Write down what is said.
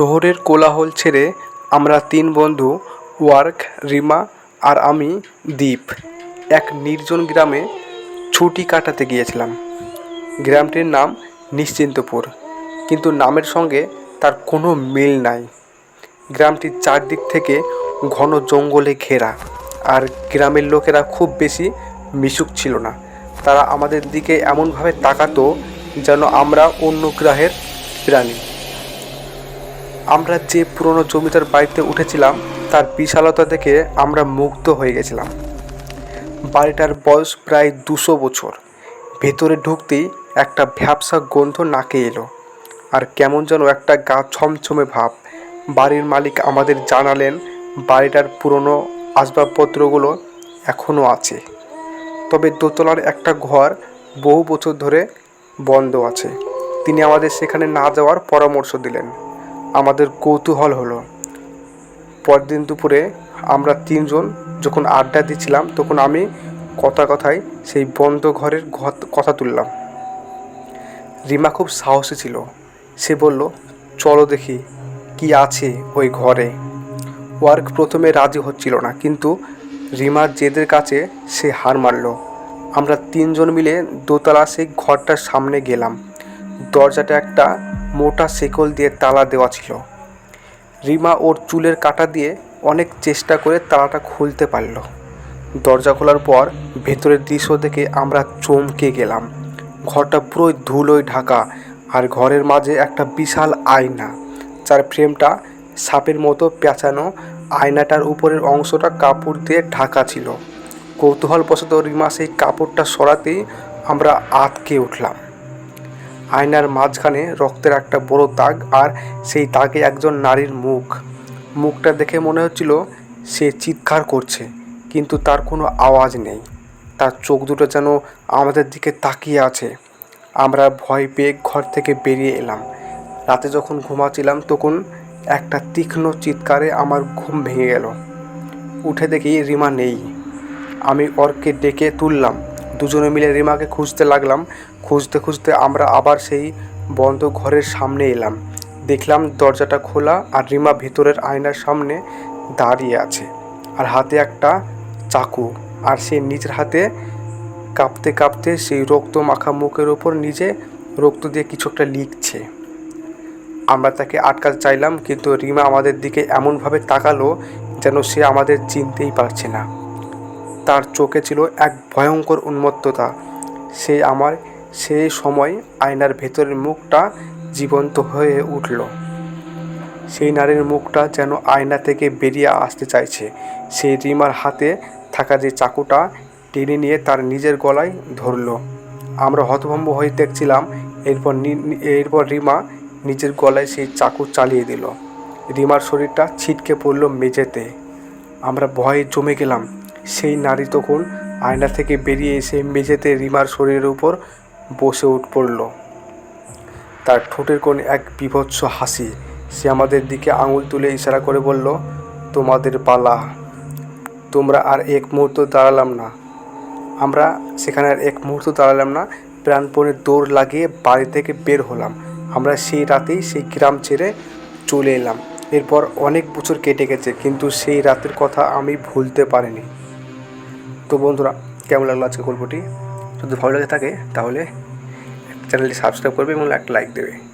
শহরের কোলাহল ছেড়ে আমরা তিন বন্ধু, ওয়ার্ক, রিমা আর আমি, দীপ, এক নির্জন গ্রামে ছুটি কাটাতে গিয়েছিলাম। গ্রামটির নাম নিশ্চিন্তপুর, কিন্তু নামের সঙ্গে তার কোনো মিল নাই। গ্রামটির চারদিক থেকে ঘন জঙ্গলে ঘেরা, আর গ্রামের লোকেরা খুব বেশি মিশুক ছিল না। তারা আমাদের দিকে এমনভাবে তাকাতো যেন আমরা অন্য গ্রহের প্রাণী। আমরা যে পুরনো জমিদার বাড়িতে উঠেছিলাম, তার বিশালতা দেখে আমরা মুগ্ধ হয়ে গেছিলাম। বাড়িটার বয়স প্রায় দুশো বছর। ভেতরে ঢুকতেই একটা ভ্যাবসা গন্ধ নাকে এলো, আর কেমন যেন একটা গা ছমছমে ভাব। বাড়ির মালিক আমাদের জানালেন, বাড়িটার পুরনো আসবাবপত্রগুলো এখনও আছে। তবে দোতলার একটা ঘর বহু বছর ধরে বন্ধ আছে। তিনি আমাদের সেখানে না যাওয়ার পরামর্শ দিলেন। আমাদের কৌতূহল হলো। পরদিন দুপুরে আমরা তিনজন যখন আড্ডা দিচ্ছিলাম, তখন আমি কথা কথায় সেই বন্ধ ঘরের কথা তুললাম। রিমা খুব সাহসী ছিল। সে বলল, চলো দেখি কি আছে ওই ঘরে। ওয়ার্ক প্রথমে রাজি হচ্ছিল না, কিন্তু রিমার জেদের কাছে সে হার মানল। আমরা তিনজন মিলে দোতলা সেই ঘরটার সামনে গেলাম। দরজাটা একটা মোটা শেকল দিয়ে তালা দেওয়া ছিল। রিমা ওর চুলের কাটা দিয়ে অনেক চেষ্টা করে তালাটা খুলতে পারল। দরজা খোলার পর ভেতরের দৃশ্য দেখে আমরা চমকে গেলাম। ঘরটা পুরোই ধুলোয় ঢাকা আর ঘরের মাঝে একটা বিশাল আয়না। যার ফ্রেমটা সাপের মতো পেঁচানো আয়নাটার উপরের অংশটা কাপড় দিয়ে ঢাকা ছিল। কৌতূহলবশত রিমা সেই কাপড়টা সরাতেই আমরা আতকে উঠলাম। আয়নার মাঝখানে রক্তের একটা বড় দাগ আর সেই দাগে একজন নারীর মুখ। মুখটা দেখে মনে হচ্ছিল সে চিৎকার করছে, কিন্তু তার কোনো আওয়াজ নেই। তার চোখ দুটো যেন আমাদের দিকে তাকিয়ে আছে। আমরা ভয় পেয়ে ঘর থেকে বেরিয়ে এলাম। রাতে যখন ঘুমাচ্ছিলাম তখন একটা তীক্ষ্ণ চিৎকারে আমার ঘুম ভেঙে গেল। উঠে দেখি রিমা নেই। আমি অর্কে ডেকে তুললাম। দুজনে মিলে রিমাকে খুঁজতে লাগলাম। খুঁজতে খুঁজতে আমরা আবার সেই বন্ধ ঘরের সামনে এলাম। দেখলাম দরজাটা খোলা আর রিমা ভেতরের আয়নার সামনে দাঁড়িয়ে আছে আর হাতে একটা চাকু আর সে নিজের হাতে কাঁপতে কাঁপতে সেই রক্ত মাখা মুখের ওপর নিজে রক্ত দিয়ে কিছু একটা লিখছে। আমরা তাকে আটকাতে চাইলাম, কিন্তু রিমা আমাদের দিকে এমনভাবে তাকালো যেন সে আমাদের চিনতেই পারছে না। তার চোখে ছিল এক ভয়ঙ্কর উন্মত্ততা। সে আমার সেই সময় আয়নার ভেতরের মুখটা জীবন্ত হয়ে উঠল। সেই নারীর মুখটা যেন আয়না থেকে বেরিয়ে আসতে চাইছে। সেই রিমার হাতে থাকা যে চাকুটা টেনে নিয়ে তার নিজের গলায় ধরলো। আমরা হতভম্ব হয়ে দেখছিলাম, এরপর এরপর রিমা নিজের গলায় সেই চাকু চালিয়ে দিল। রিমার শরীরটা ছিটকে পড়ল মেঝেতে। আমরা ভয়ে জমে গেলাম। সেই নারী তখন আয়না থেকে বেরিয়ে এসে মেঝেতে রিমার শরীরের উপর বসে উঠ পড়ল। তার ঠোঁটের কোণে এক বিভৎস হাসি। সে আমাদের দিকে আঙুল তুলে ইশারা করে বলল, তোমাদের পালা। তোমরা আর এক মুহূর্ত দাঁড়ালাম না। আমরা সেখানে আর এক মুহূর্ত দাঁড়ালাম না। প্রাণপণে দৌড় লাগিয়ে বাড়ি থেকে বের হলাম। আমরা সেই রাতেই সেই গ্রাম ছেড়ে চলে এলাম। এরপর অনেক বছর কেটে গেছে, কিন্তু সেই রাতের কথা আমি ভুলতে পারিনি। তো বন্ধুরা, কেমন লাগল আজকে গল্পটি? যদি ভালো লাগে থাকে, তাহলে চ্যানেলটি সাবস্ক্রাইব করবে এবং একটা লাইক দেবে।